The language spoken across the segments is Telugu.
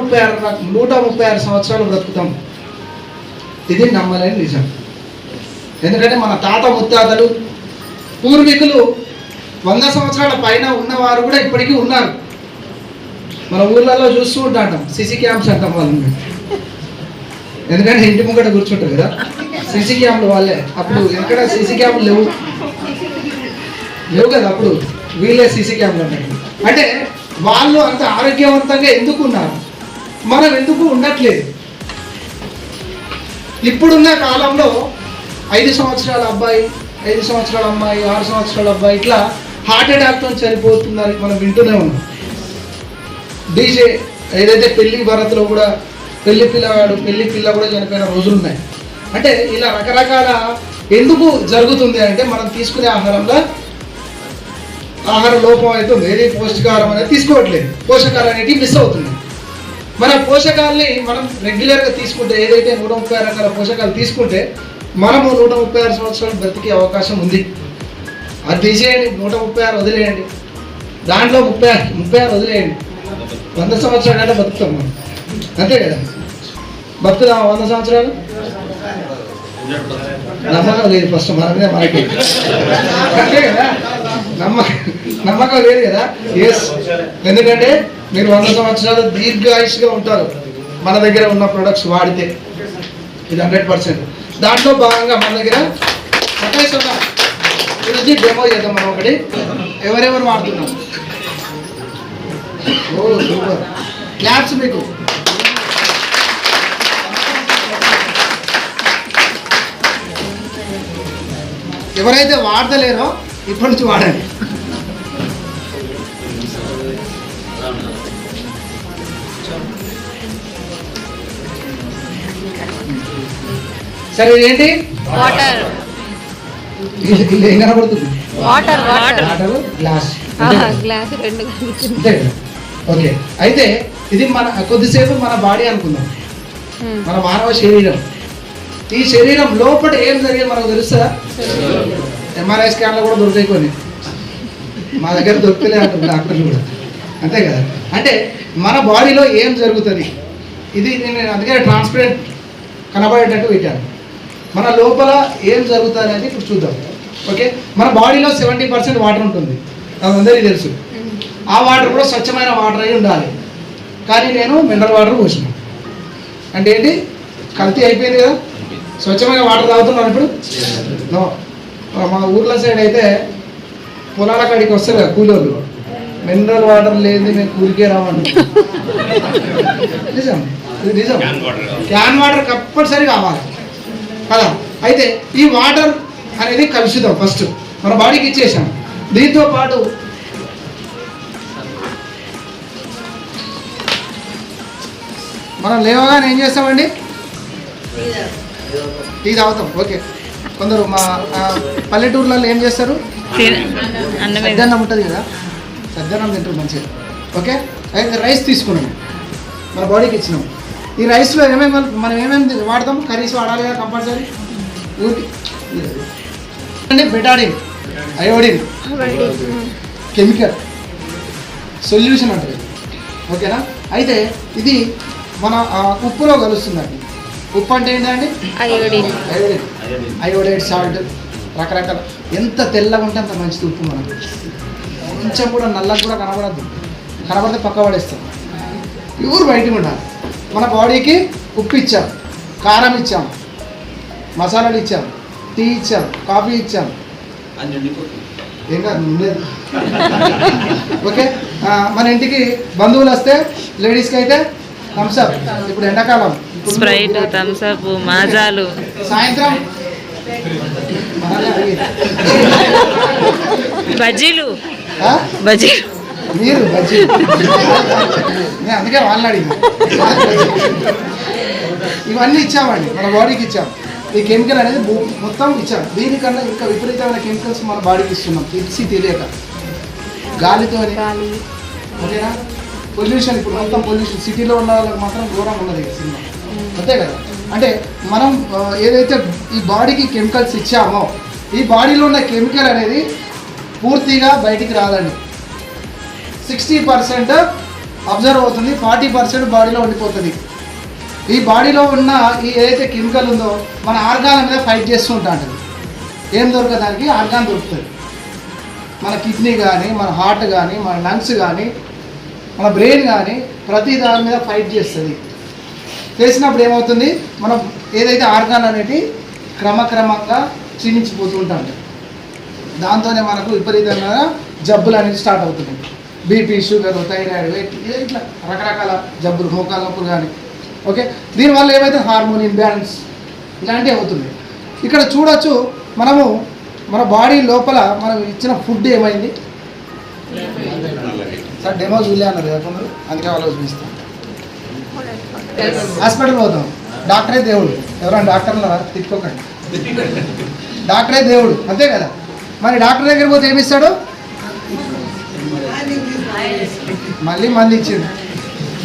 ముప్పై ఆరు నూట ముప్పై ఆరు సంవత్సరాలు బ్రతుకుతాం. ఇది నమ్మలేని నిజం. ఎందుకంటే మన తాత ముత్తాతలు పూర్వీకులు వంద సంవత్సరాల పైన ఉన్నవారు కూడా ఇప్పటికీ ఉన్నారు. మన ఊర్లలో చూస్తూ ఉంటాం సిసి క్యామ్స్ అంటాం వాళ్ళని. ఎందుకంటే ఇంటి ముంగట కూర్చుంటారు కదా. సిసి క్యాంపులు వాళ్ళే. అప్పుడు ఎక్కడ సిసి క్యాంపులు లేవు? లేవు కదా అప్పుడు. వీళ్ళే సీసీ ఉంటాయి అంటే వాళ్ళు అంత ఆరోగ్యవంతంగా ఎందుకు ఉన్నారు? మనం ఎందుకు ఉండట్లేదు? ఇప్పుడున్న కాలంలో ఐదు సంవత్సరాల అబ్బాయి ఐదు సంవత్సరాల అమ్మాయి ఆరు సంవత్సరాల అబ్బాయి ఇట్లా హార్ట్ అటాక్తో చనిపోతుందని మనం వింటూనే ఉన్నాం. డీజే ఏదైతే పెళ్ళి భరత్లో కూడా పెళ్ళి పిల్లవాడు పెళ్ళి పిల్ల కూడా చనిపోయిన రోజులు ఉన్నాయి అంటే ఇలా రకరకాల ఎందుకు జరుగుతుంది అంటే మనం తీసుకునే ఆహారంలో ఆహార లోపం అవుతుంది ఏది పౌష్టికాహారం అనేది తీసుకోవట్లేదు. పోషకాలు అనేవి మిస్ అవుతుంది. మన పోషకాలని మనం రెగ్యులర్గా తీసుకుంటే ఏదైతే నూట ముప్పై ఆరు రకాల పోషకాలు తీసుకుంటే మనము నూట ముప్పై ఆరు సంవత్సరాలు బ్రతికే అవకాశం ఉంది. అది తీసేయండి నూట ముప్పై ఆరు వదిలేయండి. దాంట్లో ముప్పై ఆరు ముప్పై ఆరు వదిలేయండి. వంద సంవత్సరాలు అంటే బతుకుతాం మనం. అంతే కదా? బతుకుదాం వంద సంవత్సరాలు? నమ్మకం లేదు ఫస్ట్ మన మీద మనకి. అంతే కదా? నమ్మకం నమ్మకం లేదు కదా? ఎస్ ఎందుకంటే మీరు వంద సంవత్సరాలు దీర్ఘాయుష్గా ఉంటారు. మన దగ్గర ఉన్న ప్రొడక్ట్స్ వాడితే. ఇది హండ్రెడ్ పర్సెంట్ దాంట్లో భాగంగా మన దగ్గర సతాయిస్ ఉన్నాం ఈరోజు డెమో చేద్దాం మనం ఒకటి. ఎవరెవరు వాడుతున్నాం ఓ సూపర్. క్లాప్స్ మీకు. ఎవరైతే వాడతలేరో ఇప్పటి నుంచి వాడండి. సరే ఇదేంటి? వాటర్. ఇది ఏం కనబడుతుంది? Water water. గ్లాస్. గ్లాస్ రెండు ఓకే. అయితే ఇది మన కొద్దిసేపు మన బాడీ అనుకుందాం. మన మానవ శరీరం. ఈ శరీరం లోపల ఏం జరిగేది మనకు తెలుస్తుందా? ఎంఆర్ఐ స్కాన్లో కూడా దొరికాయి కొన్ని. మా దగ్గర దొరకలే అంటారు డాక్టర్లు కూడా. అంతే కదా? అంటే మన బాడీలో ఏం జరుగుతుంది? ఇది నేను అందుకే ట్రాన్స్పరెంట్ కనబడేటట్టు పెట్టాను. మన లోపల ఏం జరుగుతుంది అనేది ఇప్పుడు చూద్దాం. ఓకే? మన బాడీలో సెవెంటీ పర్సెంట్ వాటర్ ఉంటుంది. అది అందరికీ తెలుసు. ఆ వాటర్ కూడా స్వచ్ఛమైన వాటర్ అయి ఉండాలి. కానీ నేను మినరల్ వాటర్ పోసిన. అంటే ఏంటి? కల్తీ అయిపోయింది కదా? స్వచ్ఛమైన వాటర్ తాగుతున్నాను ఇప్పుడు? మా ఊర్ల సైడ్ అయితే పొలాల కాడికి వస్తారు కదా కూలోళ్ళు. మినరల్ వాటర్ లేదు మేము కూలికే రావండి. నిజం? ఇది నిజం. క్యాన్ వాటర్ కంపల్సరీ కావాలి. కదా అయితే ఈ వాటర్ అనేది కలుషితం ఫస్ట్. మన బాడీకి ఇచ్చేసాం. దీంతో పాటు మనం లేవగానే ఏం చేస్తామండి? టీ తాగుతాం. ఓకే. కొందరు మా పల్లెటూర్లలో ఏం చేస్తారు? సద్దన్నం ఉంటుంది కదా. సద్దన్నం తింటారు మంచిగా. ఓకే? అయితే రైస్ తీసుకున్నాం. మన బాడీకి ఇచ్చినాం. ఈ రైస్లో ఏమేమి మనం ఏమేమి వాడతాం? కర్రీస్ వాడాలి కదా కంపల్సరీ ఊరికి. అంటే బెటాడిన్ అయోడిన్ కెమికల్ సొల్యూషన్ అంటారు ఓకేనా? అయితే ఇది మన ఉప్పులో కలుస్తుందండి. ఉప్పు అంటే ఏంటండి? అయోడిన్ అయోడైడ్ సాల్ట్ రకరకాల. ఎంత తెల్లగా ఉంటే అంత మంచిది ఉప్పు మనకు. కొంచెం కూడా నల్లగా కూడా కనబడద్దు. కనబడితే పక్క పడేస్తాం. ప్యూర్ బయటకు ఉండాలి. మన బాడీకి ఉప్పు ఇచ్చాం కారం ఇచ్చాం మసాలాలు ఇచ్చాం టీ ఇచ్చాం కాఫీ ఇచ్చాం. ఏం కాదు ఓకే మన ఇంటికి బంధువులు వస్తే లేడీస్కి అయితే థమ్స్అప్ ఇప్పుడు ఎండాకాలం. స్ప్రైట్ థమ్స్ అప్ మాజాలు. సాయంత్రం. బజ్జీలు? బజ్జీలు. మీరు బజ్జీ. నేను అందుకే వాళ్ళని అడిగింది ఇవన్నీ ఇచ్చామండి మన బాడీకి ఇచ్చాం. ఈ కెమికల్ అనేది మొత్తం ఇచ్చాం. దీనికన్నా ఇంకా విపరీతమైన కెమికల్స్ మన బాడీకి ఇస్తున్నాం తెలిసి తెలియక. గాలితో గాలి. ఓకేనా? పొల్యూషన్ ఇప్పుడు మొత్తం పొల్యూషన్. సిటీలో ఉన్న వాళ్ళకి మాత్రం ఘోరం ఉన్నది సినిమా. అంతే కదా? అంటే మనం ఏదైతే ఈ బాడీకి కెమికల్స్ ఇచ్చామో ఈ బాడీలో ఉన్న కెమికల్ అనేది పూర్తిగా బయటికి రాదండి. సిక్స్టీ పర్సెంట్ అబ్జర్వ్ అవుతుంది ఫార్టీ పర్సెంట్ బాడీలో ఉండిపోతుంది. ఈ బాడీలో ఉన్న ఈ ఏదైతే కెమికల్ ఉందో మన ఆర్గాన్ మీద ఫైట్ చేస్తూ ఉంటాంటది. ఏం దొరకదు దానికి? ఆర్గాన్ దొరుకుతుంది. మన కిడ్నీ కానీ మన హార్ట్ కానీ మన లంగ్స్ కానీ మన బ్రెయిన్ కానీ ప్రతి దాని మీద ఫైట్ చేస్తుంది. చేసినప్పుడు ఏమవుతుంది? మనం ఏదైతే ఆర్గాన్ అనేది క్రమక్రమంగా క్షీణించిపోతూ ఉంటాం దాంతోనే మనకు విపరీతంగా జబ్బులు అనేది స్టార్ట్ అవుతున్నాయి. బీపీ షుగర్ థైరాయిడ్ వెయిట్ ఇట్లా రకరకాల జబ్బులు మోకాల నొప్పులు కానీ. ఓకే? దీనివల్ల ఏమైతే హార్మోన్ ఇంబ్యాలెన్స్ ఇలాంటివి అవుతుంది ఇక్కడ చూడొచ్చు మనము మన బాడీ లోపల మనం ఇచ్చిన ఫుడ్ ఏమైంది? సార్ డెమో చూలే అన్నారు కదా కొందరు అందుకే వాళ్ళు చూపిస్తాం హాస్పిటల్ పోతాం డాక్టరే దేవుడు. ఎవరైనా డాక్టర్లు తిట్టుకోకండి. డాక్టరే దేవుడు. అంతే కదా? మరి డాక్టర్ దగ్గర పోతే ఏమిస్తాడు మళ్ళీ మంది ఇచ్చింది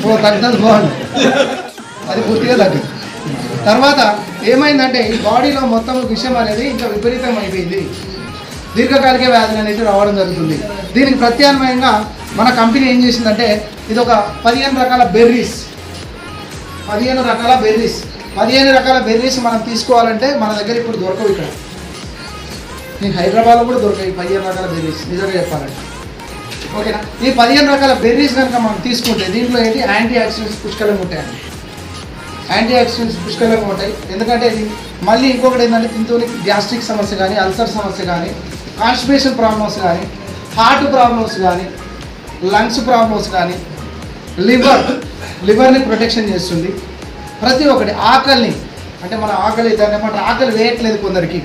ఓ తగ్గుతుంది బాగుంది అది పూర్తిగా తగ్గింది తర్వాత ఏమైందంటే ఈ బాడీలో మొత్తం విషయం అనేది ఇంకా విపరీతం అయిపోయింది దీర్ఘకాలిక వ్యాధులు అనేది రావడం జరుగుతుంది. దీనికి ప్రత్యామ్నాయంగా మన కంపెనీ ఏం చేసిందంటే ఇది ఒక పదిహేను రకాల బెర్రీస్. పదిహేను రకాల బెర్రీస్. పదిహేను రకాల బెర్రీస్ మనం తీసుకోవాలంటే మన దగ్గర ఇప్పుడు దొరకవు ఇక్కడ. నీకు హైదరాబాద్లో కూడా దొరకాయి పదిహేను రకాల బెర్రీస్. నిజంగా చెప్పాలంటే. ఓకేనా? ఈ పదిహేను రకాల బెర్రీస్ కనుక మనం తీసుకుంటే దీంట్లో ఏంటి? యాంటీ ఆక్సిడెంట్స్ పుష్కలంగా ఉంటాయండి. యాంటీ ఆక్సిడెంట్స్ పుష్కలంగా ఉంటాయి. ఎందుకంటే ఇది మళ్ళీ ఇంకొకటి ఏంటంటే దీంతో గ్యాస్ట్రిక్ సమస్య కానీ అల్సర్ సమస్య కానీ కాన్స్టిపేషన్ ప్రాబ్లమ్స్ కానీ హార్ట్ ప్రాబ్లమ్స్ కానీ లంగ్స్ ప్రాబ్లమ్స్ కానీ లివర్ లివర్ని ప్రొటెక్షన్ చేస్తుంది. ప్రతి ఒక్కటి ఆకలిని అంటే మన ఆకలి దాన్ని ఏమంటారు? ఆకలి వేయట్లేదు కొందరికి.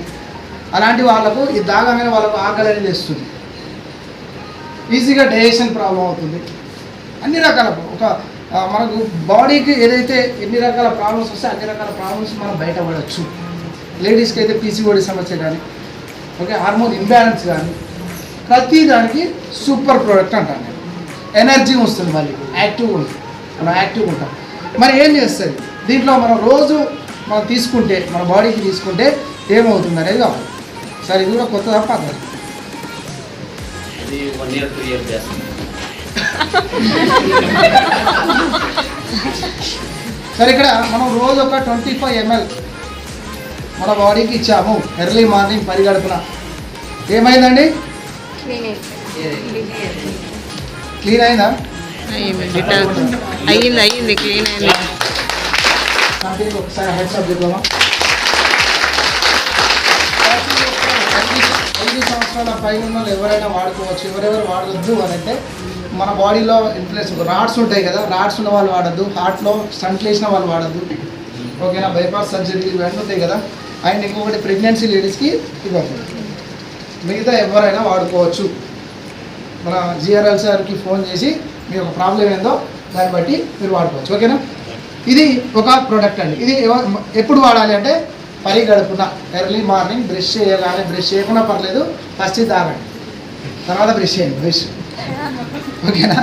అలాంటి వాళ్ళకు ఇది దాగంగానే వాళ్ళకు ఆకలి అనేది వేస్తుంది ఈజీగా డైజెషన్ ప్రాబ్లం అవుతుంది. అన్ని రకాల ఒక మనకు బాడీకి ఏదైతే ఎన్ని రకాల ప్రాబ్లమ్స్ వస్తే అన్ని రకాల ప్రాబ్లమ్స్ మనం బయటపడవచ్చు లేడీస్కి అయితే పీసీఓడి సమస్య కానీ ఓకే హార్మోన్ ఇంబ్యాలెన్స్ కానీ ప్రతి దానికి సూపర్ ప్రోడక్ట్ అంటాను నేను ఎనర్జీ వస్తుంది మళ్ళీ యాక్టివ్గా ఉంటుంది. మనం యాక్టివ్గా ఉంటాం. మరి ఏం చేస్తుంది దీంట్లో మనం రోజు మనం తీసుకుంటే మన బాడీకి తీసుకుంటే ఏమవుతుంది అనేది కావాలి. సరే ఇది కూడా కొత్త తప్ప అది వన్ ఇయర్ టూ ఇయర్ చేస్తాం సరే ఇక్కడ మనం రోజు ఒక ట్వంటీ ఫైవ్ ఎంఎల్ మన బాడీకి ఇచ్చాము ఎర్లీ మార్నింగ్ పరిగడుపున. ఏమైందండి? క్లీన్ అయిందా. అయ్యింది అయ్యింది క్లీన్ అయింది. ఒకసారి హెడ్స్ అప్ చెప్దామా ఐదు సంవత్సరాల పైన వాళ్ళు ఎవరైనా వాడుకోవచ్చు. ఎవరెవరు వాడద్దు అని అయితే మన బాడీలో ఇన్ఫ్లుయెన్స్ రాడ్స్ ఉంటాయి కదా రాడ్స్ ఉన్న వాళ్ళు వాడద్దు హార్ట్లో స్టంట్లు వేసిన వాళ్ళు వాడద్దు. ఓకేనా? బైపాస్ సర్జరీ ఇవన్నీ ఉంటాయి కదా అండ్ ఇంకొకటి ప్రెగ్నెన్సీ లేడీస్కి ఇవ్వదు మిగతా ఎవరైనా వాడుకోవచ్చు. మన జిఆర్ఎల్ సార్కి ఫోన్ చేసి మీ యొక్క ప్రాబ్లం ఏందో దాన్ని బట్టి మీరు వాడుకోవచ్చు. ఓకేనా? ఇది ఒక ప్రోడక్ట్ అండి. ఇది ఎప్పుడు వాడాలి అంటే పని గడుపున ఎర్లీ మార్నింగ్ బ్రష్ చేయగానే బ్రష్ చేయకుండా పర్లేదు ఫస్ట్ తాగండి. తర్వాత బ్రష్ చేయండి బ్రష్ ఓకేనా?